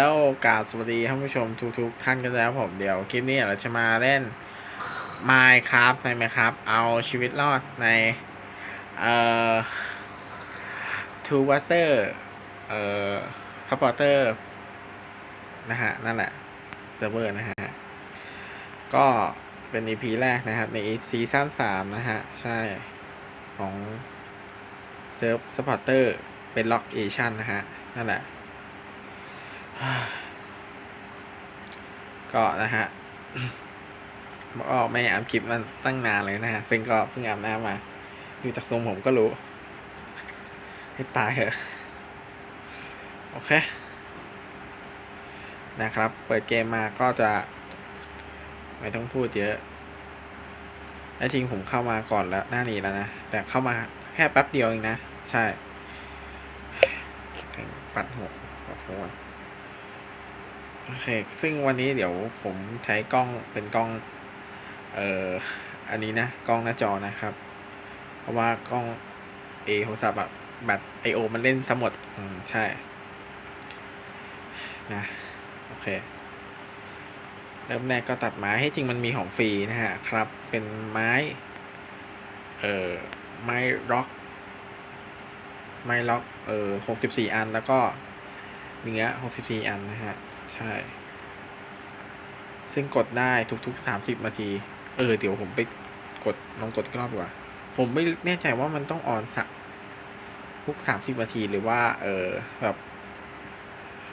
ฮัลโหลกาสวัสดีท่านผู้ชมทุกๆท่านกันแล้วผมเดี๋ยวคลิปนี้เราจะมาเล่น Minecraft ใน Minecraft เอาชีวิตรอดใน เอ่อทูวัเซอร์เอ่อซัพพอร์เตอร์นะฮะ นั่นแหละเซิร์ฟเวอร์นะฮะ ก็เป็น EP แรกนะครับ ในซีซั่นสามนะฮะ ใช่ของเซิร์ฟซัพพอร์เตอร์เป็นล็อกเอชันนะฮะ นั่นแหละ ก็นะฮะก็ไม่อาบคลิปมันตั้งนานเลยนะฮะ ซึ่งก็เพิ่งอาบน้ำมา ดูจากทรงผมก็รู้ ให้ตายเหอะ โอเค นะครับ เปิดเกมมาก็จะ ไม่ต้องพูดเยอะและจริงผมเข้ามาก่อนแล้วหน้านี้แล้วนะ แต่เข้ามาแค่แป๊บเดียวเองนะ ใช่ปัดหัวปัดหัว โอเค ซึ่งวันนี้เดี๋ยวผมใช้กล้องเป็นกล้อง เอ่อ อันนี้นะ กล้องหน้าจอนะครับ เพราะว่ากล้อง A โทรศัพท์อะแบต I/O มันเล่นสมดอืม ใช่ นะ โอเค เริ่มแรกก็ตัดไม้ให้จริงมันมีของฟรีนะฮะ ครับ เป็นไม้ เอ่อ ไม้ล็อก ไม้ล็อก เอ่อหกสิบสี่อันแล้วก็เนื้อหกสิบสี่อันนะฮะ ใช่ ซึ่งกดได้ทุกๆสามสิบนาที เออ เดี๋ยวผมไปกดลองกดอีกรอบดีกว่า ผมไม่แน่ใจว่ามันต้องออนสักทุกสามสิบนาทีหรือว่า เออแบบ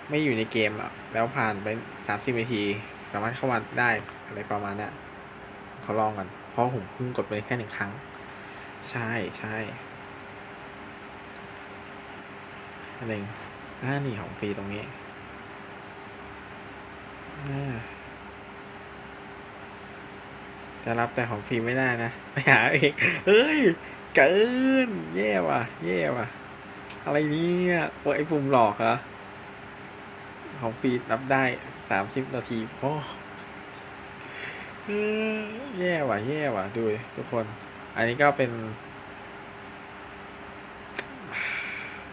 ไม่อยู่ในเกมอะแล้วผ่านไปสามสิบนาทีสามารถเข้ามาได้อะไรประมาณนี้เขาลองกันเพราะผมเพิ่งกดไปแค่หนึ่งครั้ง ใช่ใช่อันหนึ่งอ่านี่ของฟรีตรงนี้ จะรับแต่ของฟรีไม่ได้นะ ไปหาเองเฮ้ย เกิน แย่ว่ะ แย่ว่ะ อะไรเนี่ยโอ้ยปุ่มหลอกเหรอ ของฟรีรับได้สามสิบนาทีโอ้เอแย่ว่ะ แย่ว่ะ ดูทุกคน อันนี้ก็เป็น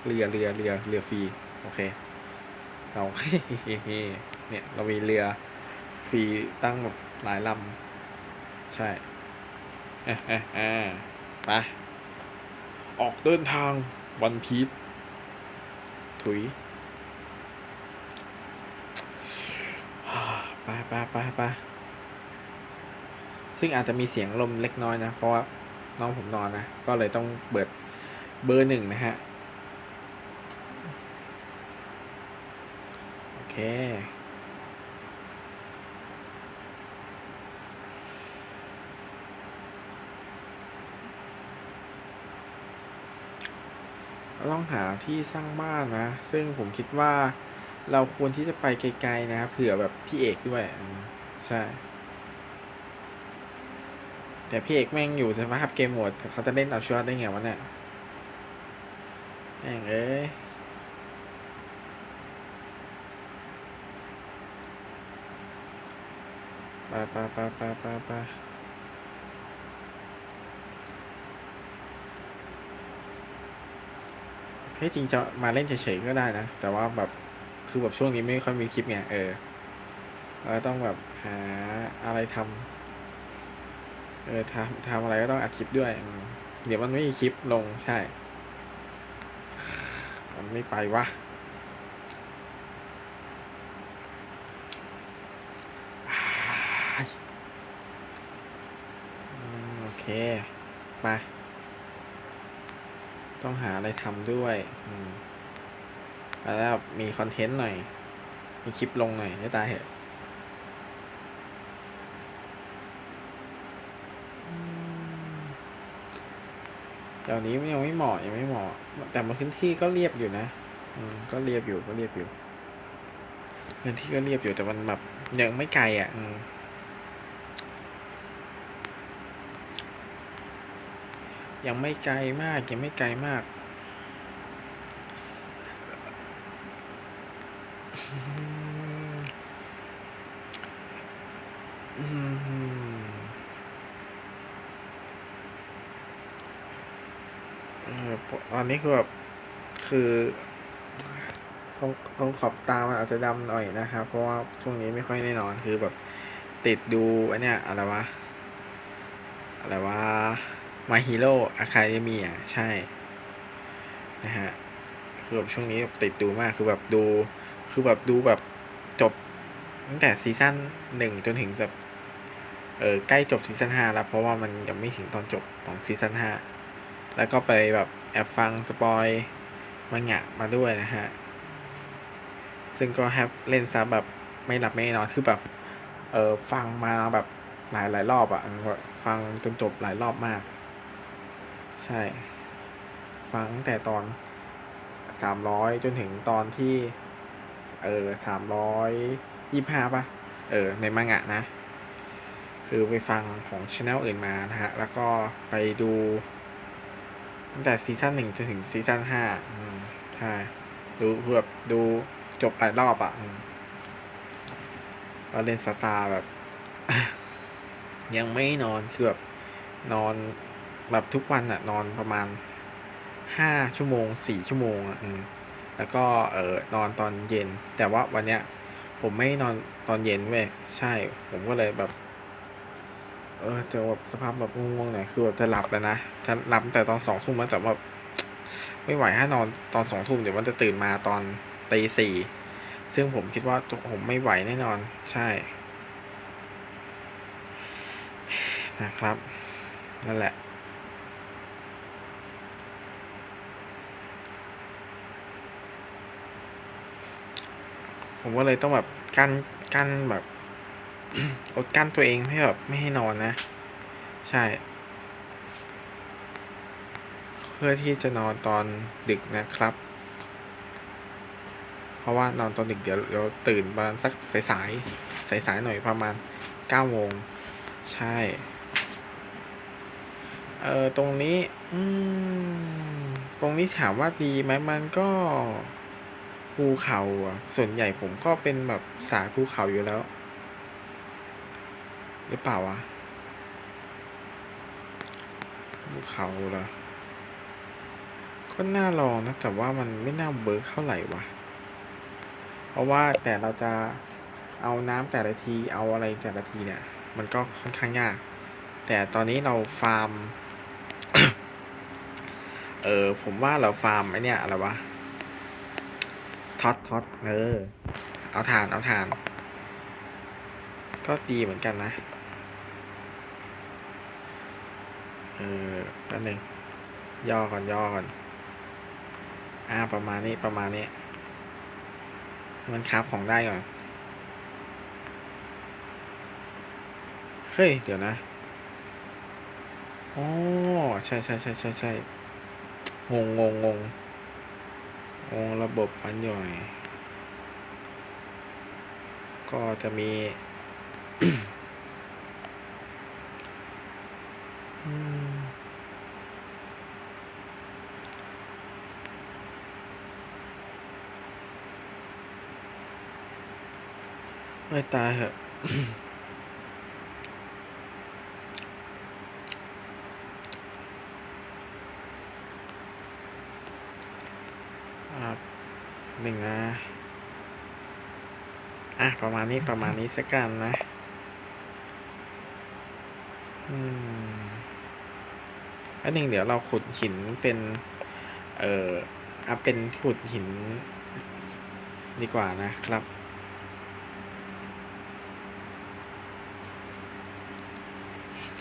เรือเรือเรือเรือฟรี โอเคเรา เนี่ยเรามีเรือฟรีตั้งหมดหลายลำใช่อะอะอะไปออกเดินทางวันพีชถุยไปไปไปไปซึ่งอาจจะมีเสียงลมเล็กน้อยนะ เพราะว่าน้องผมนอนนะ ก็เลยต้องเปิดเบอร์หนึ่งนะฮะ โอเค ต้องหาที่สร้างบ้านนะ ซึ่งผมคิดว่าเราควรที่จะไปไกลๆนะเผื่อแบบพี่เอกด้วยใช่ แต่พี่เอกแม่งอยู่สภาพเกมโหมดเขาจะเล่นเอาชีวิตได้ไงวะเนี่ยแม่งเอ้ยไปไปไปไปไปไป ให้จริงจะมาเล่นเฉยๆก็ได้นะ แต่ว่าแบบคือแบบช่วงนี้ไม่ค่อยมีคลิปไงเออเราต้องแบบหาอะไรทำเออทำทำอะไรก็ต้องอัดคลิปด้วย เดี๋ยวมันไม่มีคลิปลงใช่ มันไม่ไปวะโอเค ไป ต้องหาอะไรทำด้วย อืมแล้วมีคอนเทนต์หน่อย มีคลิปลงหน่อยให้ตาเหอะอืมเดี๋ยวนี้ยังไม่เหมาะยังไม่เหมาะ แต่มันพื้นที่ก็เรียบอยู่นะอืมก็เรียบอยู่ก็เรียบอยู่พื้นที่ก็เรียบอยู่แต่มันแบบยังไม่ไกลอะ อืม ยังไม่ไกลมากยังไม่ไกลมากอืมเออตอนนี้คือแบบคือตรงตรงขอบตามันอาจจะดำหน่อยนะครับ เพราะว่าช่วงนี้ไม่ค่อยได้นอนคือแบบติดดูอันเนี้ยอะไรวะ อะไรวะ My Hero Academia อะใช่ นะฮะ คือแบบช่วงนี้ติดดูมาก คือแบบดู คือแบบดูแบบจบตั้งแต่ซีซั่นหนึ่งจนถึงแบบ เออใกล้จบซีซั่นห้าแล้ว เพราะว่ามันยังไม่ถึงตอนจบของซีซั่นห้า แล้วก็ไปแบบแอบฟังสปอยมังงะมาด้วยนะฮะ ซึ่งก็แฮปเล่นซะแบบไม่หลับไม่นอน คือแบบ เออฟังมาแบบหลายหลายรอบอะ่ะ ฟังจนจบหลายรอบมาก ใช่ ฟังตั้งแต่ตอนสามร้อยจนถึงตอนที่ เออสามร้อยยี่ห้าป่ะ เออ ในมังงะนะ คือไปฟังของช anel อื่นมานะฮะ แล้วก็ไปดู ตั้งแต่ซีซั่นหนึ่งจนถึงซีซั่นห้าใช่ดูคือแบบดูจบหลายรอบอะ่ะอืมก็เล่นสตาร์แบบ ยังไม่นอนคือแบบนอน แบบทุกวันอะนอนประมาณห้าชั่วโมงสี่ชั่วโมงอะ่ะอืมแล้วก็เออนอนตอนเย็น แต่ว่าวันเนี้ย ผมไม่นอนตอนเย็นเว้ยใช่ ผมก็เลยแบบ เออเจอแบบสภาพแบบง่วงๆหน่อยคือแบบจะหลับแล้วนะจะหลับแต่ตอนสองทุ่มแล้วแต่ว่าไม่ไหวถ้านอนตอนสองทุ่มเดี๋ยวมันจะตื่นมาตอนตีสี่ซึ่งผมคิดว่าผมไม่ไหวแน่นอนใช่ นะครับ นั่นแหละ ผมก็เลยต้องแบบกั้นกั้นแบบอดกั้นตัวเองให้แบบไม่ให้นอนนะ ใช่ เพื่อที่จะนอนตอนดึกนะครับ เพราะว่านอนตอนดึกเดี๋ยวเดี๋ยวตื่นประมาณสักสายสายสายสายหน่อยประมาณเก้าโมงใช่ เออตรงนี้ อืม ตรงนี้ถามว่าดีไหมมันก็ ภูเขาอะส่วนใหญ่ผมก็เป็นแบบสายภูเขาอยู่แล้ว หรือเปล่าวะภูเขาเหรอก็น่าลองนะ แต่ว่ามันไม่น่าเบิร์กเท่าไหร่วะเพราะว่าแต่เราจะเอาน้ำแต่ละทีเอาอะไรแต่ละทีเนี่ย มันก็ค่อนข้างยาก แต่ตอนนี้เราฟาร์ม เออผมว่าเราฟาร์มไอเนี่ยอะไรวะ ท็อตท็อตเออ เอาฐานเอาฐาน ก็ดีเหมือนกันนะ เออแป๊บหนึงย่อก่อนย่อก่อนอ่าประมาณนี้ประมาณนี้มันคราฟของได้ก่อน เฮ้ย เดี๋ยวนะอ๋อใช่ใช่ใช่ใช่ใช่งงงงง งงระบบมันย่อย ก็จะมีไม่ตายเหอะอะ หนึ่งนะ อะ ประมาณนี้ประมาณนี้สักกันนะ อืมอันหนึ่งเดี๋ยวเราขุดหินเป็น เอ่ออัพเป็นขุดหิน ดีกว่านะครับ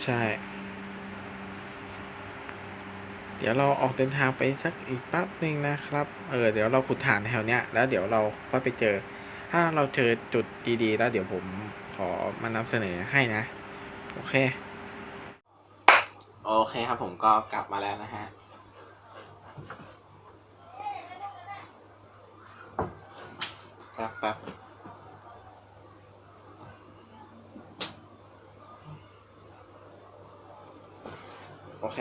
ใช่ เดี๋ยวเราออกเดินทางไปสักอีกแป๊บหนึ่งนะครับ เออเดี๋ยวเราขุดฐานแถวเนี้ยแล้วเดี๋ยวเราค่อยไปเจอ ถ้าเราเจอจุดดีๆ แล้วเดี๋ยวผมขอมานำเสนอให้นะ โอเค โอเคครับผมก็กลับมาแล้วนะฮะแป๊บแป๊บโอเค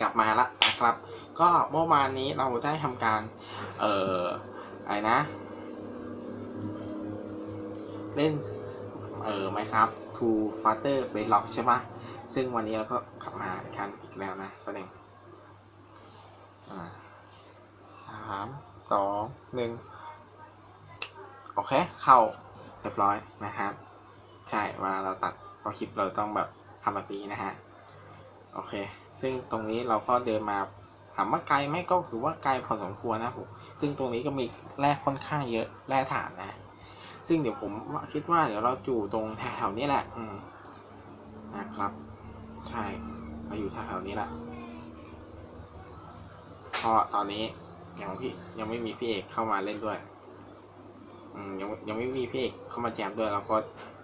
กลับมาละนะครับ ก็เมื่อวานนี้เราได้ทำการ เอ่ออะไรนะ เล่น เอ่อไหมครับ to Faster b a y l o c k ใช่ปะซึ่งวันนี้เราก็กลับมากครั้งอีกแล้วนะประเด็นอ่าามสองหนึ่งโอเค เข้าเรียบร้อยนะครับ ใช่เวลาเราตัดพอคลิปเราต้องแบบทำแบบนี้นะฮะ โอเค ซึ่งตรงนี้เราก็เดินมาถามว่าไกลไหมก็ถือว่าไกลพอสมควรนะผมซึ่งตรงนี้ก็มีแร่ค่อนข้างเยอะแร่ฐานนะ ซึ่งเดี๋ยวผมคิดว่าเดี๋ยวเราอยู่ตรงแถวๆนี้แหละนะครับ ใช่เราอยู่แถวๆนี้แหละเพราะตอนนี้ยังพี่ยังไม่มีพี่เอกเข้ามาเล่นด้วยยังยังไม่มีพี่เอกเข้ามาแจมด้วยเราก็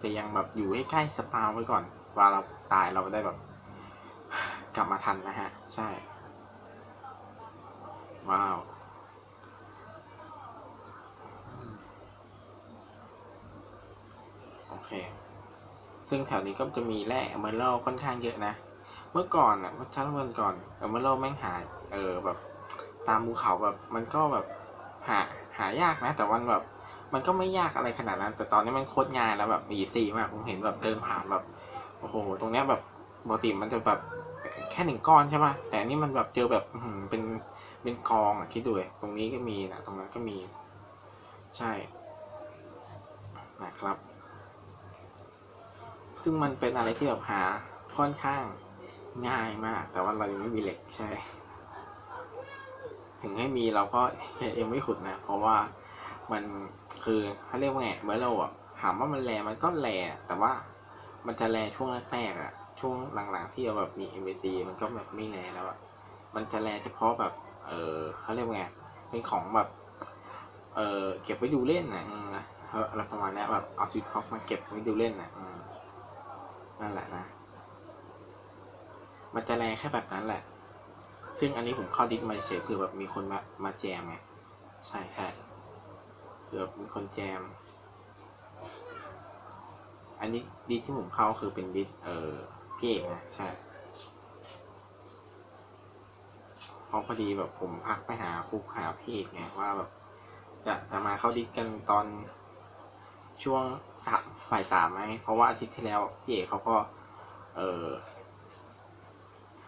จะยังแบบอยู่ใกล้ๆสปาวไว้ก่อนว่าเราตายเราได้แบบ กลับมาทันนะฮะ ใช่ ว้าวโอเค ซึ่งแถวนี้ก็จะมีแร่เอเมอรัลค่อนข้างเยอะนะ เมื่อก่อนอะเมื่อชั้นเมื่อก่อนเอเมอรัลแม่งหาเออแบบ ตามภูเขาแบบมันก็แบบหาหายากนะ แต่วันแบบ มันก็ไม่ยากอะไรขนาดนั้น แต่ตอนนี้มันโคตรง่ายแล้วแบบอีซี่มากผมเห็นแบบเดินผ่านแบบโอ้โห ตรงเนี้ยแบบปกติมันจะแบบ แค่หนึ่งก้อนใช่ป่ะแต่อันนี่มันแบบเจอแบบหืเป็นเป็นกองอะคิดดูเลยตรงนี้ก็มีนะตรงนั้นก็มี ใช่นะครับ ซึ่งมันเป็นอะไรที่แบบหาค่อนข้างง่ายมาก แต่ว่าเรายังไม่มีเหล็กใช่ ถึงให้มีเราก็ยังไม่ขุดนะ เพราะว่ามันคือเขาเรียกว่าไงเมื่อเราอะถามว่ามันแรมันก็แรแต่ว่ามันจะแรช่วงแรกๆอะ ช่วงหลังๆที่เราแบบมี MVC มันก็แบบไม่แรแล้วอะมันจะแรเฉพาะแบบ เออเขาเรียกว่าไงเป็นของแบบ เออเก็บไว้ดูเล่นนะอะอะไรประมาณนี้แบบเอาซีท็อกมาเก็บไว้ดูเล่นนะอืมนั่นแหละนะ มันจะแรงแค่แบบนั้นแหละ ซึ่งอันนี้ผมเข้าดิสมาเฉยคือแบบมีคนมามาแจมไงใช่ใช่เผื่อมีคนแจม อันนี้ดิสที่ผมเข้าคือเป็นดิสเออ พี่เอกนะใช่เพราะพอดีแบบผมพักไปหาคุกหาพี่เอกไงว่าแบบ จะจะมาเข้าดิสกันตอนช่วงสามบ่ายสามไหมเพราะว่าอาทิตย์ที่แล้วพี่เอกเขาก็ เออ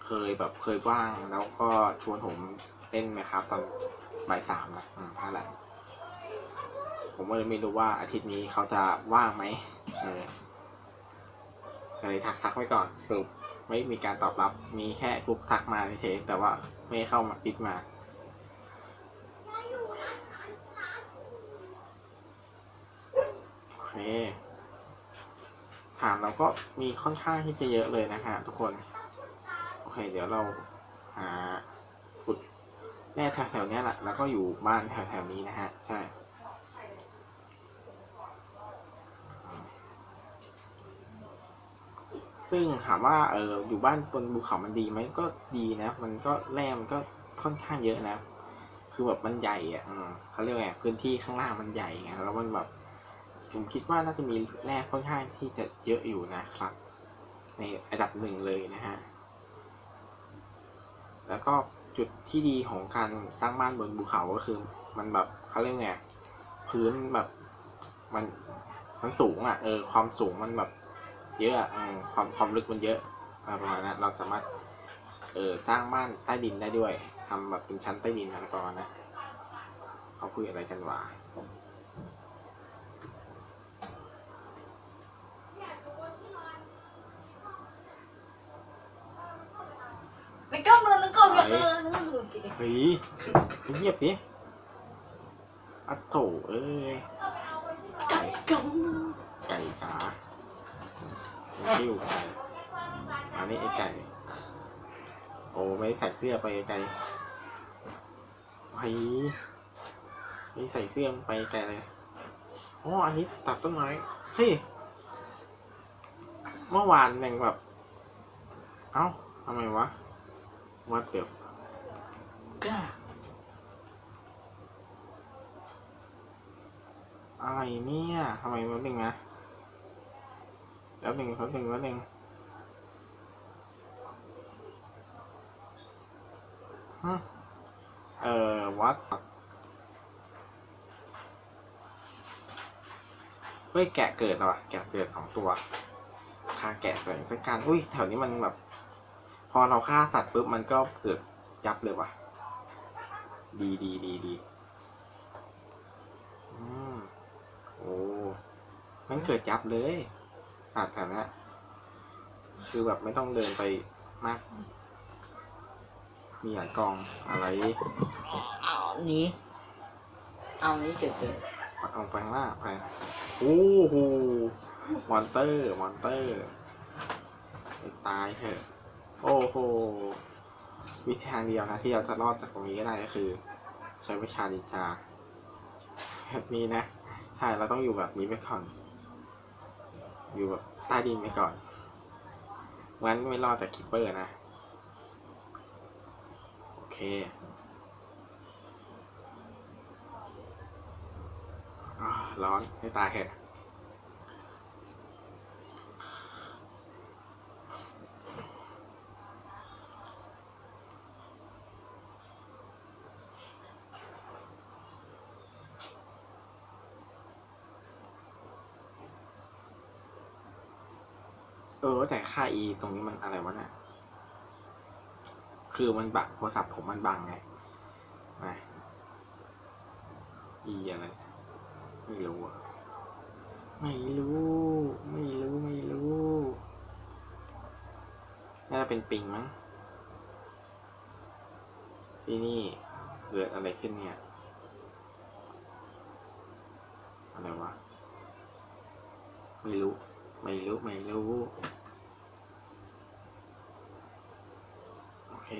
เคยแบบเคยว่างแล้วก็ชวนผมเล่นไหมครับ ตอนบ่ายสามนะอืมนั่นแหละผมก็เลยไม่รู้ว่าอาทิตย์นี้เขาจะว่างไหมเออ เลยทักทักไว้ก่อนสรุปไม่มีการตอบรับ มีแค่กุ๊กทักมาเฉยแต่ว่าไม่เข้ามาติดมา โอเคฐานเราก็มีค่อนข้างที่จะเยอะเลยนะฮะทุกคน โอเค เดี๋ยวเราหาขุดแร่แถวๆนี้แหละแล้วก็อยู่บ้านแถวๆนี้นะฮะ ใช่ ซึ่งถามว่าเอออยู่บ้านบนภูเขามันดีไหมก็ดีนะ มันก็แร่มันก็ค่อนข้างเยอะนะ คือแบบมันใหญ่อะเขาเรียกว่าไงพื้นที่ข้างล่างมันใหญ่ไงแล้วมันแบบผมคิดว่าน่าจะมีแร่ค่อนข้างที่จะเยอะอยู่นะครับ ในระดับหนึ่งเลยนะฮะแล้วก็จุดที่ดีของการสร้างบ้านบนภูเขาก็คือ มันแบบเขาเรียกไงพื้นแบบมันมันสูงอะเออความสูงมันแบบ เยอะอะอืมความความลึกมันเยอะอะไรประมาณนั้นเราสามารถเออสร้างบ้านใต้ดินได้ด้วยทำแบบเป็นชั้นใต้ดินอะไรประมาณนั้นเขาคุยอะไรกันวะ Mày cơm luôn, nó cơm Đấy. kìa, nó cơm kìa. เฮ้ยเงียบดิอัดโถเอ้ยไก่ Cơm. ไก่ขา คิ้วไก่อันนี้ไอ้ไก่ โอ้ไม่ใส่เสื้อไปไกลเฮ้ยไม่ใส่เสื้อไปไกลเลยอ๋ออันนี้ตัดต้นไม้ เฮ้ย เมื่อวานยังแบบ เอ้าทำไมวะวัดเดี๋ยว Gà. อะไรเนี่ยทำไมมันเป็นไง แล้วหนึ่งแล้วหนึ่งแล้วหนึ่งฮะเอ่อวัดเฮ้ยแกะเกิดวอะแกะเกิดสองตัวฆ่าแกะใส่สักการอุ้ยแถวนี้มันแบบ พอเราฆ่าสัตว์ปุ๊บมันก็เกิดยับเลยว่ะ ดีดีดีดีอืมโอ้มันเกิดยับเลย สัตว์แถวเนี้ยคือแบบไม่ต้องเดินไปมาก มีหลายกองอะไรเอาอันนี้ เอาอันนี้เกิดเกิดปักลงไปข้างล่างไปโอ้โหมอนเตอร์มอนเตอร์ไปตายเถอะโอ้โหวิธีทางเดียวนะที่เราจะรอดจากตรงนี้ก็ได้ก็คือ ใช้วิชานินจาแบบนี้นะ ใช่เราต้องอยู่แบบนี้ไปก่อน อยู่แบบใต้ดินไปก่อนงั้นไม่รอดจากคิปเปอร์นะ โอเคร้อนให้ตายเถอะเออแต่ค่า e ตรงนี้มันอะไรวะเนี่ยคือมันบังโทรศัพท์ผมมันบังไงนะ e อะไร ไม่รู้อะไม่รู้ ไม่รู้ ไม่รู้น่าจะเป็นปิงมั้งที่นี่เกิดอะไรขึ้นเนี่ย อะไรวะ ไม่รู้ ไม่รู้ ไม่รู้ โอ เค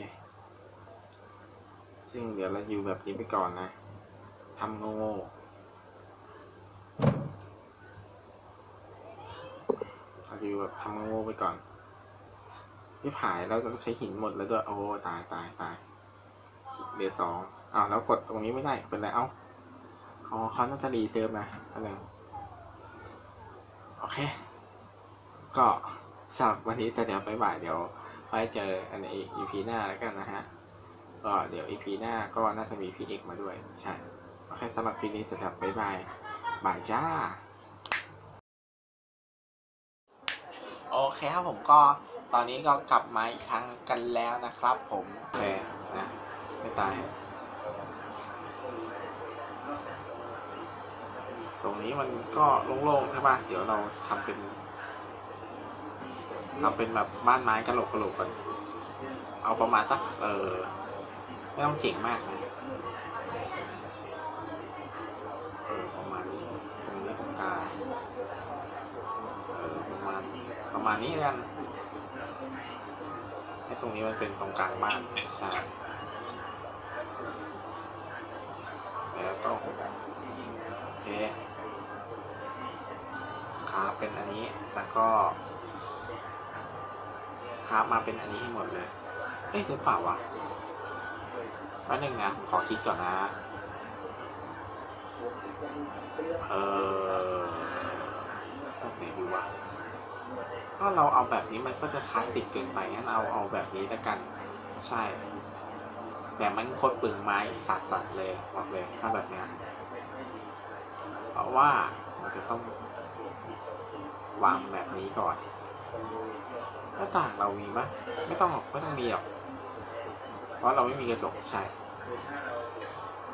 ซึ่งเดี๋ยวเราอยู่แบบนี้ไปก่อนนะทำโง่เราอยู่แบบทำโง่ไปก่อนที่ผายแล้วก็ใช้หินหมดแล้วด้วยโอ้ตายตายตายเดี๋ยวสองอ้าวแล้วกดตรงนี้ไม่ได้เป็นไรเอ้าอ๋อเขาน่าจะรีเซิร์ฟนะอะไรโอเค ก็สำหรับวันนี้เสร็จแล้วบ๊ายบายเดี๋ยว ไว้เจอกันใน EP หน้าแล้วกันนะฮะก็เดี๋ยว EP หน้าก็น่าจะมีพี่เอกมาด้วย ใช่โอเคสำหรับคลิปนี้เสร็จแล้วบ๊ายบายบายจ้า โอเคครับผมก็ตอนนี้ก็กลับมาอีกครั้งกันแล้วนะครับผมโอเคนะไม่ตาย ตรงนี้มันก็โล่งๆใช่ป่ะเดี๋ยวเราทำเป็น เราเป็นแบบบ้านไม้กระโหลกกระโหลกกันเอาประมาณสักเออไม่ต้องเจ๋งมากนะเออประมาณนี้ตรงนี้ตรงกลางเออประมาณประมาณนี้กันให้ตรงนี้มันเป็นตรงกลางบ้านใช่แล้วก็โอเคขาเป็นอันนี้แล้วก็ คาบมาเป็นอันนี้ให้หมดเลย เอ๊ะหรือเปล่าวะแป๊บนึงนะผมขอคิดก่อนนะ เออแบบไหนดีวะถ้าเราเอาแบบนี้มันก็จะคลาสสิกเกินไปงั้นเอาเอาแบบนี้แล้วกัน ใช่ แต่มันโคตรปึงไม้สัดสัดเลยบอกเลยถ้าแบบนี้เพราะว่ามันจะต้องวางแบบนี้ก่อน หน้าต่างเรามีปะไม่ต้องหรอกไม่ต้องมีหรอกเพราะเราไม่มีกระจกใช่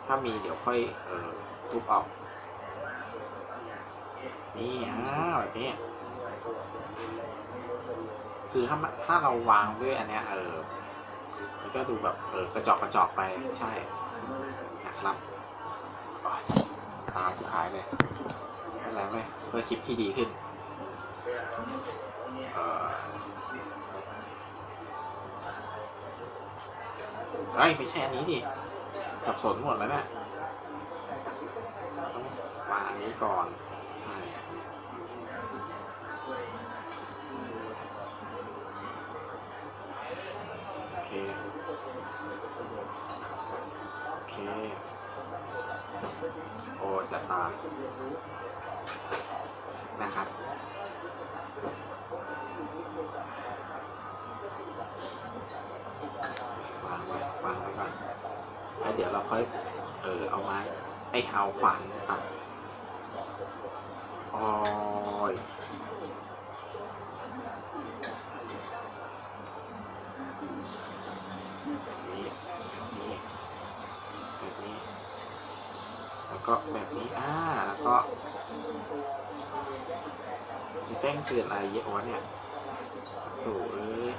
ถ้ามีเดี๋ยวค่อยเออทุบออก นี่อ้าวแบบนี้คือถ้าถ้าเราวางด้วยอันเนี้ยเออมันก็ดูแบบเออกระจอกกระจอกไปใช่นะครับตาสุดท้ายเลยไม่เป็นไรไหมเพื่อคลิปที่ดีขึ้น เออเอ้ยไม่ใช่อันนี้ดิสับสนหมดแล้วนะต้องวางอันนี้ก่อนใช่โอเค โอเค โอ้จะตายนะครับ วางไว้วางไว้ก่อนแล้วเดี๋ยวเราค่อยเออเอาไม้ไอ้เอาขวานตัดโอ้ยแบบนี้แบบนี้แบบก็แบบนี้ อ่า แล้วก็จะแจ้งเตือนอะไรเยอะวะเนี่ย โถ่เอ้ย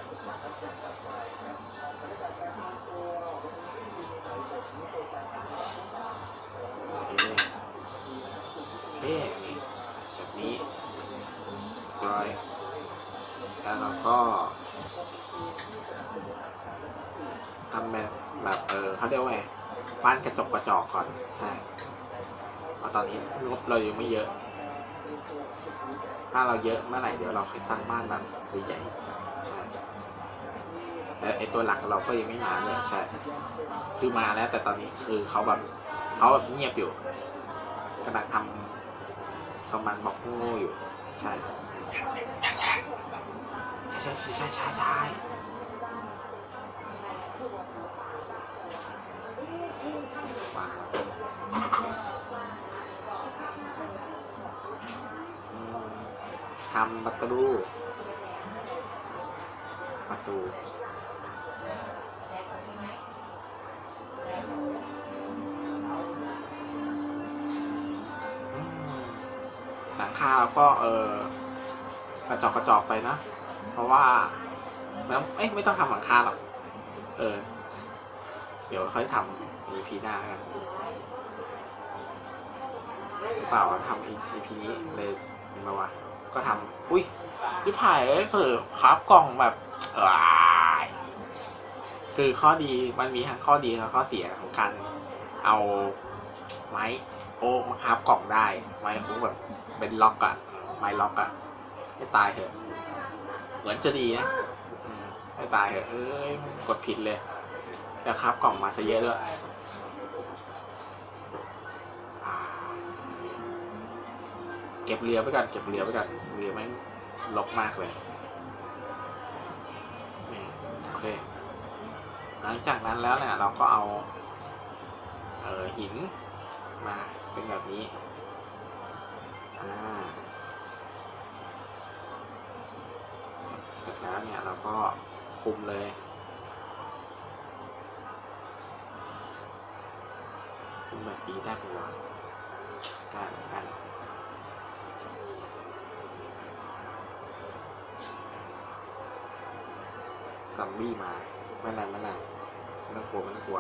โอเคแบบนี้รอยแล้วเราก็ทำแบบแบบเออเขาเรียกว่าไงบ้านกระจกกระจอกก่อน ใช่ตอนนี้งบเรายังไม่เยอะ ถ้าเราเยอะเมื่อไหร่เดี๋ยวเราค่อยสร้างบ้านแบบใหญ่ใช่แต่ไอตัวหลักเราก็ยังไม่มาเลยใช่ คือมาแล้ว แต่ตอนนี้คือเขาแบบเขาแบบเงียบอยู่กำลังทำคอมมานบอกโง่อยู่ ใช่ใช่ใช่ใช่ใช่ใช่ใช่วาง ทำประตู ประตู หลังคาเราก็เออกระจอกกระจอกไปนะ เพราะว่าแล้วเอ้ยไม่ต้องทำหลังคาหรอก เออ เดี๋ยวค่อยทำ EP หน้ากันหรือเปล่าทำ EP นี้เลยมาวะ ก็ทำอุ้ยยิบหายเลยคือครับกล่องแบบคือข้อดีมันมีทั้งข้อดีและข้อเสียของการเอาไม้โอ๊กมาครับกล่องได้ไม้โอ๊กแบบเป็นล็อกอะไม้ล็อกอะให้ตายเถอะ เหมือนจะดีนะให้ตายเถอะเอ้ยกดผิดเลยแต่ครับกล่องมาซะเยอะด้วยเก็บเรือไปก่อนเก็บเรือไปก่อน ลกมากเลยนี่โอเค หลังจากนั้นแล้วเนี่ยเราก็เอาเออหินมาเป็นแบบนี้อ่าเสร็จแล้วเนี่ยเราก็คุมเลยคุมแบบนี้ได้ปะวะได้เห มือนกัมบี้มาไม่เป็นไม่เป็นไม่ต้องกลัวไม่ต้องกลัว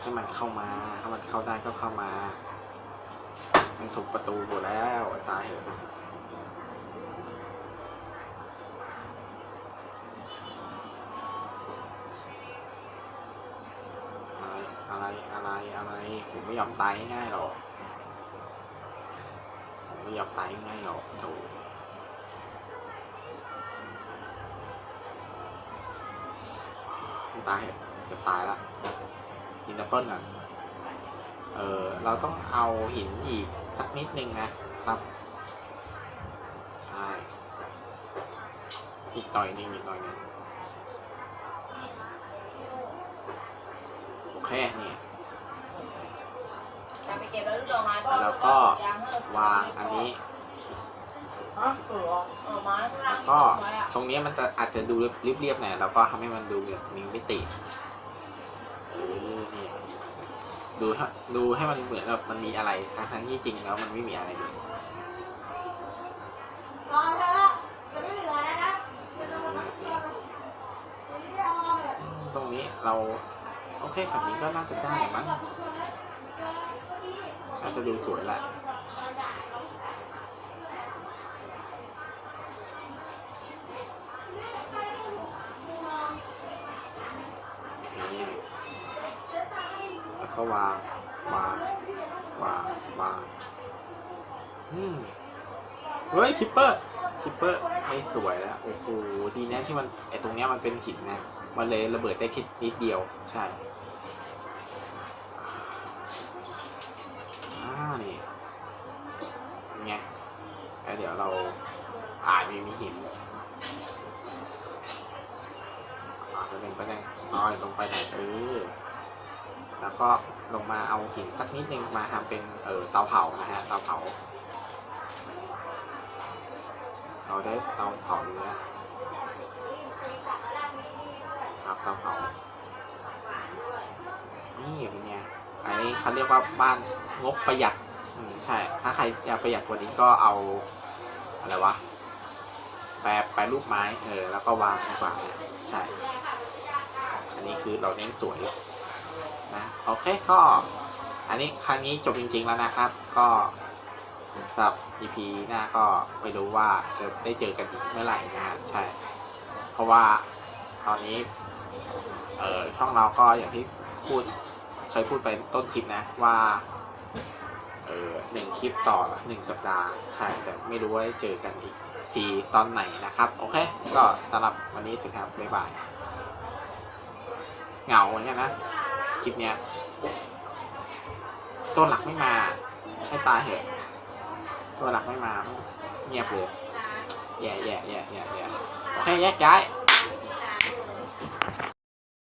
ให้มันเข้ามาถ้ามันเข้าได้ก็เข้ามา มันถูกประตูหมดแล้วตายเหอะอะไรอะไรอะไรผมไม่ยอมตายง่ายหรอกผมไม่ยอมตายง่ายหรอกโถ ตายเถอะจะตายละหินแอปเปิลอะเออเราต้องเอาหินอีกสักนิดนึงนะครับ ใช่อีกหน่อยนึงอีกหน่อยนึงโอเคนี่จะไปเก็บแล้วลูกดอกไม้แล้วก็วางอันนี้ ก็ไม้อะตรงนี้มันจะอาจจะดูเรียบๆหน่อยแล้วก็ทำให้มันดูแบบมีมิติเออนี่ดูฮะดูให้มันเหมือนแบบมันมีอะไรทั้งๆที่จริงแล้วมันไม่มีอะไรเลยรอเถอะจะไม่เหลือแล้วนะตรงนี้เรา โอเคแบบนี้ก็น่าจะได้มั้งน่าจะดูสวยแหละนี่แล้ว ก็วางวางวางวางอืมเฮ้ยคิปเปอร์คิปเปอร์ไม่สวยแล้วโอ้โหดีนะที่มันไอตรงเนี้ยมันเป็นหินนะมันเลยระเบิดได้แค่นิดเดียวใช่อ่านี่ไงแล้วเดี๋ยวเราอ่ามีมีหินอ่าไปเป็นไปได้น้อยลงไปไหนอยเออ แล้วก็ลงมาเอาหินสักนิดนึงมาทำเป็นเออเตาเผานะฮะเตาเผา เราได้เตาเผาเนื้อครับเตาเผานี่เป็นไงอันนี้เขาเรียกว่าบ้านงบประหยัดอืมใช่ ถ้าใครอยากประหยัดกว่านี้ก็เอาอะไรวะแปรแปรรูปไม้เออแล้วก็วางดีกว่าใช่ อันนี้คือเราเน้นสวย นะ โอเคก็ อันนี้ครั้งนี้จบจริง ๆ แล้วนะครับ ก็สำหรับ EP หน้าก็ไม่รู้ว่าจะได้เจอกันอีกเมื่อไหร่นะฮะใช่ เพราะว่าตอนนี้ เออช่องเราก็อย่างที่พูดเคยพูดไปต้นคลิปนะว่า เออหนึ่งคลิปต่อหนึ่งสัปดาห์ใช่แต่ไม่รู้ว่าเจอกันอีกทีตอนไหนนะครับ โอเค ก็สำหรับวันนี้สิครับ บ๊ายบาย เหงาเหมือนกันนะ คลิปเนี้ยตัวหลักไม่มาให้ตายเหอะตัวหลักไม่มาเงียบเลยแย่แย่แย่แย่แย่โอเคแยกย้าย